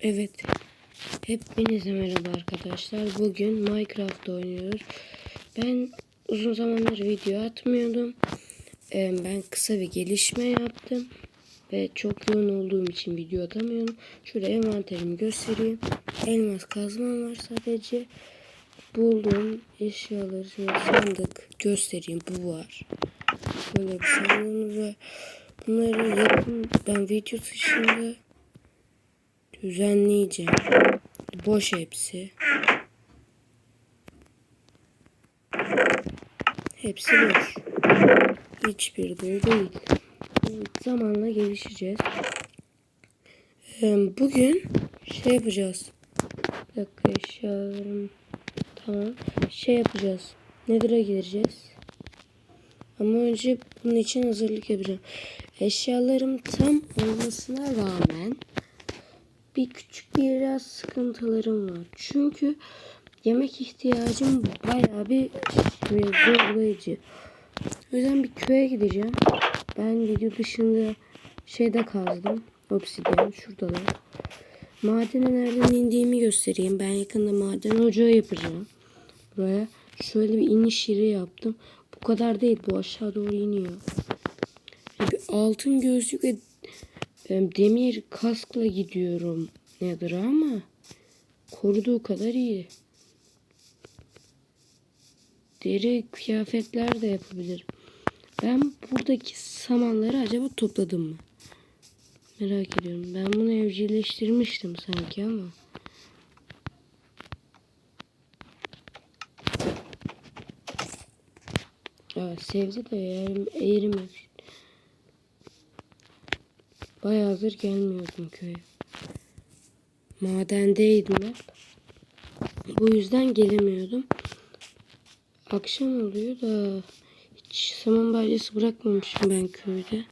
Evet. Hepinize merhaba arkadaşlar. Bugün Minecraft oynuyoruz. Ben uzun zamandır video atmıyordum. Ee, Ben kısa bir gelişme yaptım. Ve çok yoğun olduğum için video atamıyorum. Şurada envanterimi göstereyim. Elmas kazmam var sadece. Buldum eşyaları şöyle sandık göstereyim. Bu var. Böyle bir sandığımız var. Bunları yapın. Ben video dışında düzenleyeceğim. Boş hepsi. Hepsi boş. Hiçbir dolu değil. Zamanla gelişeceğiz. Ee, Bugün şey yapacağız. Bir eşyalarım. Tamam. Şey yapacağız. Nether'a gireceğiz. Ama önce bunun için hazırlık yapacağım. Eşyalarım tam olmasına rağmen bir küçük biraz sıkıntılarım var. Çünkü yemek ihtiyacım bayağı bir zorlayıcı. O yüzden bir köye gideceğim. Ben video dışında şeyde kazdım. Obsidian şurada da. Madene nereden indiğimi göstereyim. Ben yakında maden ocağı yapacağım. Buraya şöyle bir iniş yeri yaptım. Bu kadar değil. Bu aşağı doğru iniyor. Bir altın gözlük ve demir kaskla gidiyorum nedir ama koruduğu kadar iyi. Deri kıyafetler de yapabilirim. Ben buradaki samanları acaba topladım mı? Merak ediyorum. Ben bunu evcilleştirmiştim sanki ama. Evet sevdi de eğerim, eğrimemiş. Bayağıdır gelmiyordum köye. Madendeydim hep. Bu yüzden gelemiyordum. Akşam oluyor da hiç saman balyası bırakmamışım ben köyde.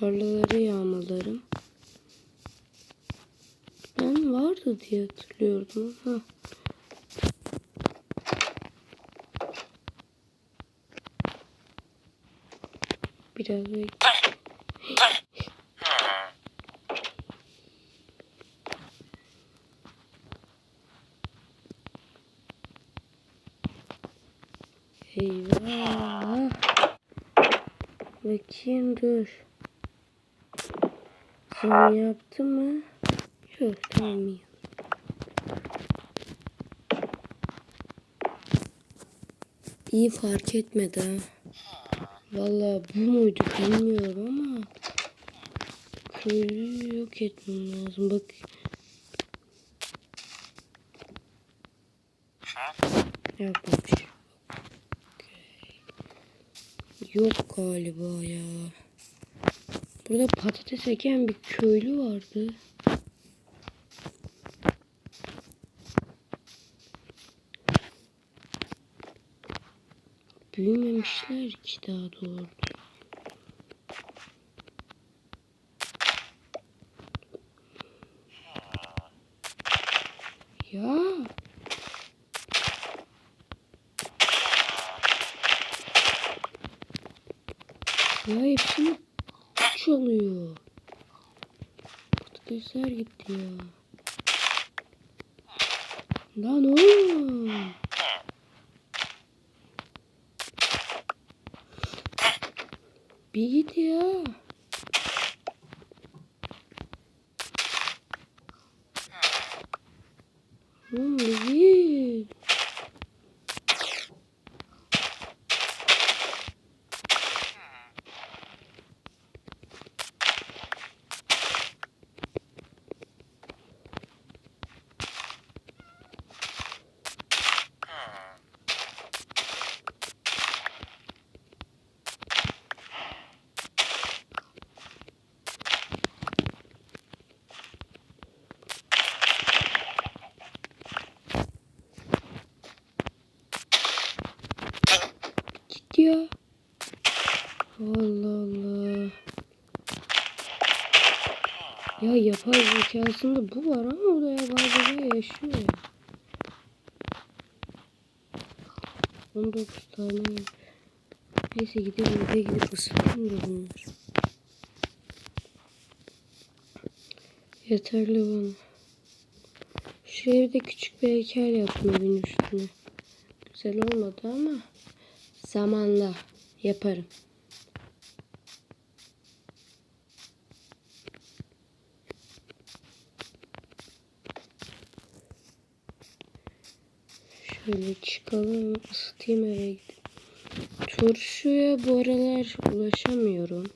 Tarlaları yağmalarım. Ben vardı diye hatırlıyordum ama. Biraz bekle. Eyvah. Bakayım dur. Sen yaptı mı? Yok tamam iyi. İyi fark etmedi ha. Valla bu muydu bilmiyorum ama köyü yok etmem lazım. Bak. Yapmamış. Yok galiba ya. Burada patates eken bir köylü vardı. Büyümemişler ki daha doğru. Ya. Ya hepsini çalıyor. Patatesler gitti ya. Lan oğlum. Bir git ya. Oğlum bir git. Ya. Allah Allah. Ya yapay zekasında bu var ama o da ya galiba yaşıyor. 19 tane. Neyse gidelim eve gidip ısıtayım da bunlar. Yeterli bana. Şuraya bir de küçük bir heykel yaptım evin üstüne. Güzel olmadı ama zamanla yaparım. Şöyle çıkalım ısıtayım eve gidip. Turşuya bu aralar ulaşamıyorum.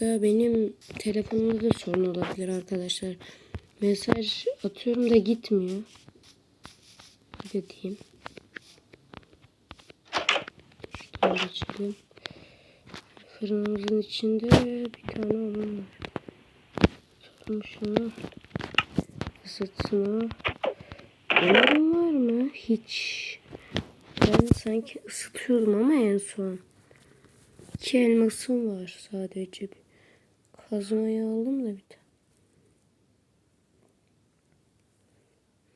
Da benim telefonumda da sorun olabilir arkadaşlar. Mesaj atıyorum da gitmiyor. Öyle diyeyim. Geçelim. Fırınımızın içinde bir tane onun var. Tutalım şunu. Isıtsın o. Umarım var mı? Hiç. Ben sanki ısıtıyordum ama en son. İki elmasım var sadece. Kazmayı aldım da bir tane.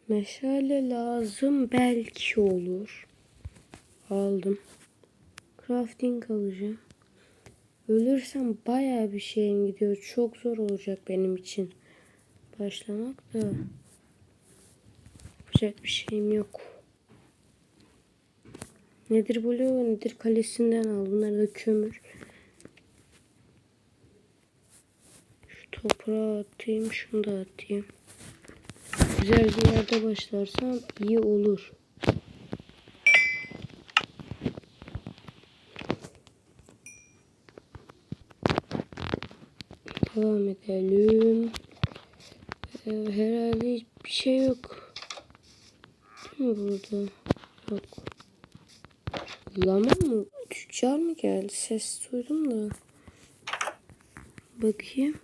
Meşale lazım belki olur. Aldım. Crafting alacağım. Ölürsem bayağı bir şeyim gidiyor. Çok zor olacak benim için. Başlamak da. Yapacak bir şeyim yok. Nedir buluyor? Nedir kalesinden al. Bunlar da kömür. Şu toprağı atayım. Şunu da atayım. Güzel bir yerde başlarsam iyi olur. Devam edelim. Ee, herhalde hiçbir şey yok. Değil mi burada? Yok. Lama mı? Tüccar mı geldi? Ses duydum da. Bakayım.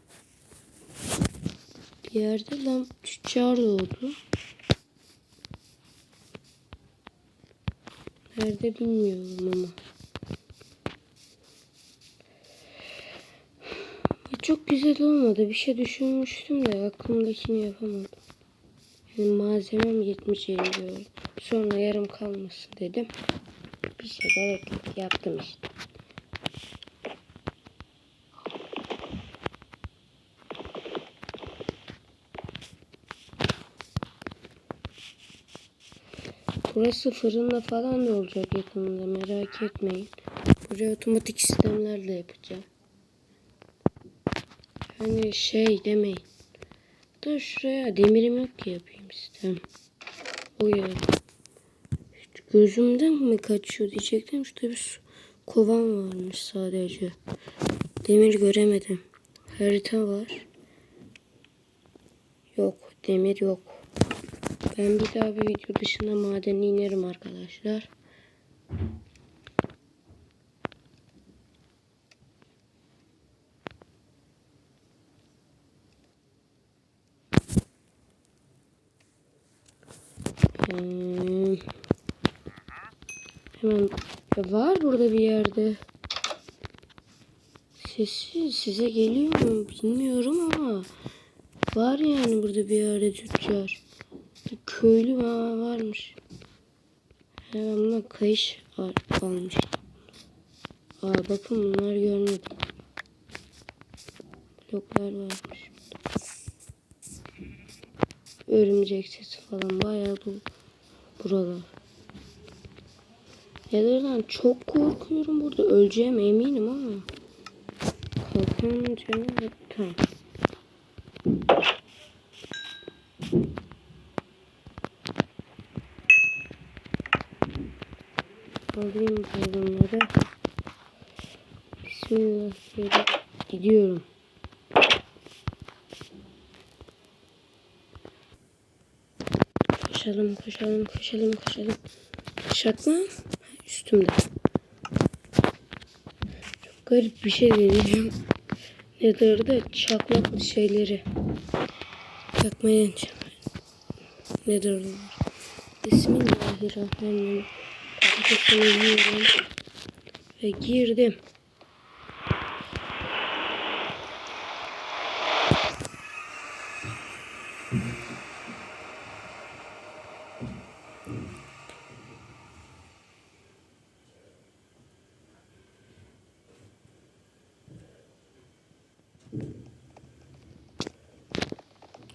Bir yerde lan tüccar doğdu. Nerede bilmiyorum ama. Ya çok güzel olmadı. Bir şey düşünmüştüm de aklımdakini yapamadım. Yani malzemem yetmeyeceğini Sonra yarım kalmasın dedim. Bir şey gerek yok. Yaptım işte. Burası fırında falan da olacak yakında merak etmeyin. Buraya otomatik sistemlerle yapacağım. Hani şey demeyin. Da şuraya demirim yok ki yapayım sistem. O ya. Gözümden mi kaçıyor diyecektim. Şurada bir kovan varmış sadece. Demir göremedim. Harita var. Yok demir yok. Ben bir daha bir video dışında madene inerim arkadaşlar. Hemen ya var burada bir yerde. Sesi size geliyor mu bilmiyorum ama var yani burada bir yerde tüccar. Bir köylü var, varmış. Hemen bundan kayış var, almış. Aa bakın bunlar görmedim. Bloklar varmış. Örümcek sesi falan bayağı dolu buralar. Nelerden çok korkuyorum burada. Öleceğim eminim ama. Korkunca tamam. Alayım bunları. Bismillah gidiyorum. Koşalım, koşalım, koşalım, koşalım. Şak mı? Üstümde. Çok garip bir şey diyeceğim. Nedir de çaklak şeyleri. Yakmaya deneyeceğim. Nedir onlar? Bismillahirrahmanirrahim. Patatesini yiyorum. Ve girdim.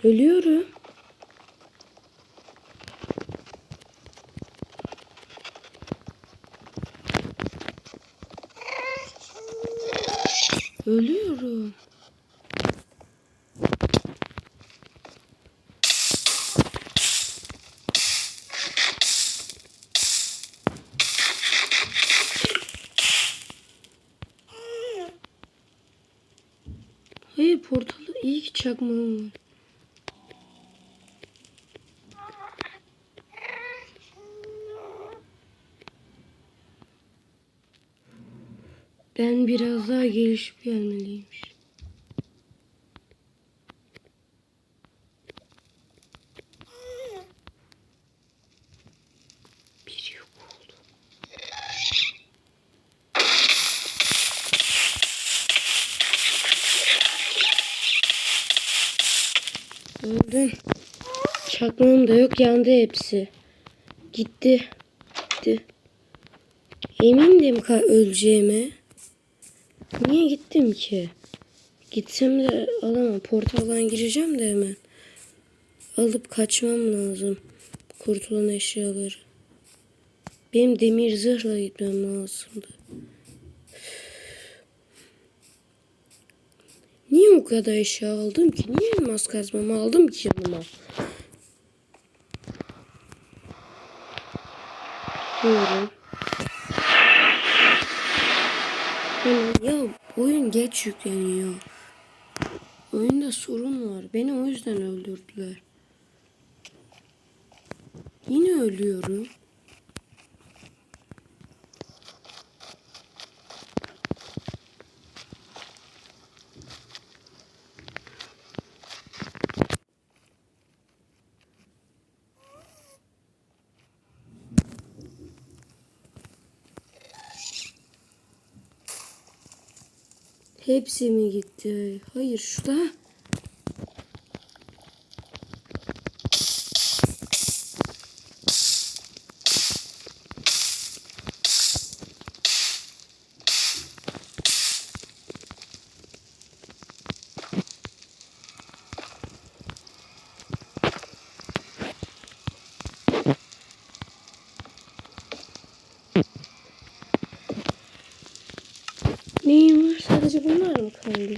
Ölüyorum. Ölüyorum. Hayır portalı iyi ki çakmağım var. Ben biraz daha gelişip gelmeliymiş. Bir yok oldu. Öldüm. Çakmağım da yok yandı hepsi. Gitti. Gitti. Emindim öleceğime. Niye gittim ki? Gitsem de alamam. Portaldan gireceğim de hemen. Alıp kaçmam lazım. Kurtulan eşyaları. Benim demir zırhla gitmem lazımdı. Niye o kadar eşya aldım ki? Niye elmas kazmamı aldım ki yanıma? Buyurun. Hemen ya oyun geç yükleniyor. Oyunda sorun var. Beni o yüzden öldürdüler. Yine ölüyorum. Hepsi mi gitti? Hayır şurada. Neyim var? Kaldı?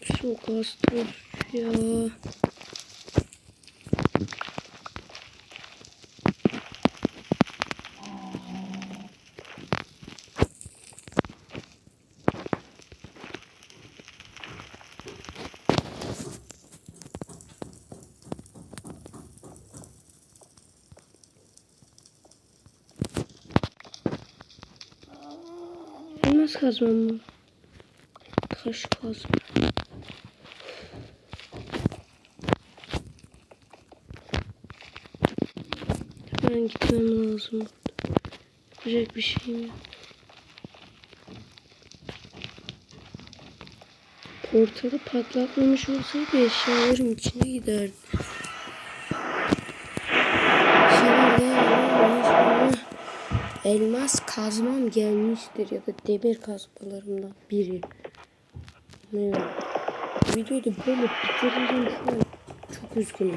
Hepsi o kastır ya. Elmas kazmam mı? Taş kazma. Hemen gitmem lazım. Yapacak bir şeyim yok. Portalı patlatmamış olsaydı eşyalarım içine giderdi. Elmas kazmam gelmiştir ya da demir kazmalarımdan biri. Ne? Videoyu da böyle bitireceğim şu an. Çok üzgünüm.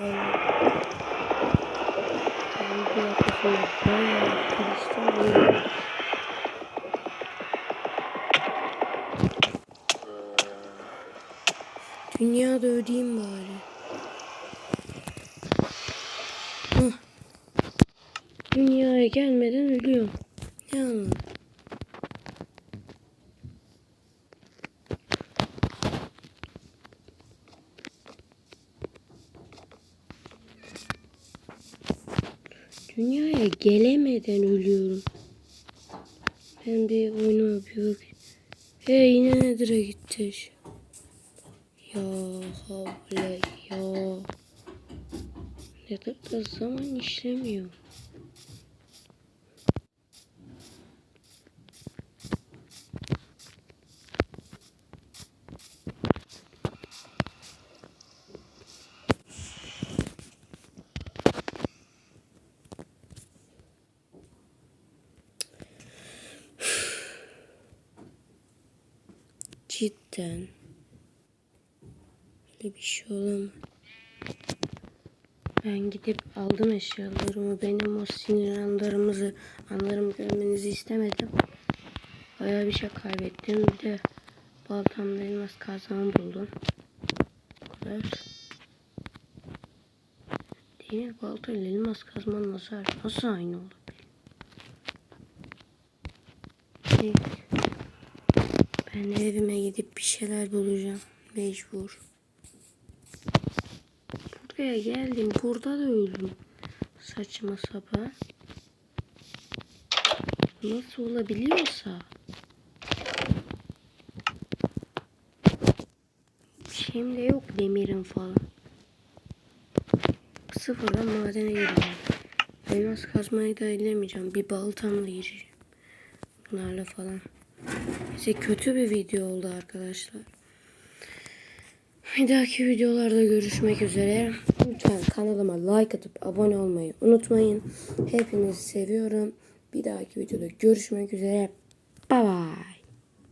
Yani. Dünyada ödeyeyim bari. Dünyaya gelmeden ölüyorum. Ne anladım? Dünyaya gelemeden ölüyorum. Ben bir oyunuma bir bakayım. He yine nedir'e gitti. Ya havle ya. Nedir da zaman işlemiyor. Cidden. Öyle bir şey olamaz. Ben gidip aldım eşyalarımı. Benim o sinir anlarımızı, anlarımı görmenizi istemedim. Bayağı bir şey kaybettim. Bir de baltamda elmas kazanı buldum. Bu kadar. Demir balta ile elmas kazmanın nasıl, nasıl aynı olabilir? Neyse. Ben evime gidip bir şeyler bulacağım. Mecbur. Buraya geldim. Burada da öldüm. Saçma sapan. Nasıl olabiliyorsa. Şimdi yok demirim falan. Sıfırdan madene gireceğim. Elmas kazmayı da ellemeyeceğim. Bir baltamla gireceğim. Bunlarla falan. Neyse kötü bir video oldu arkadaşlar. Bir dahaki videolarda görüşmek üzere. Lütfen kanalıma like atıp abone olmayı unutmayın. Hepinizi seviyorum. Bir dahaki videoda görüşmek üzere.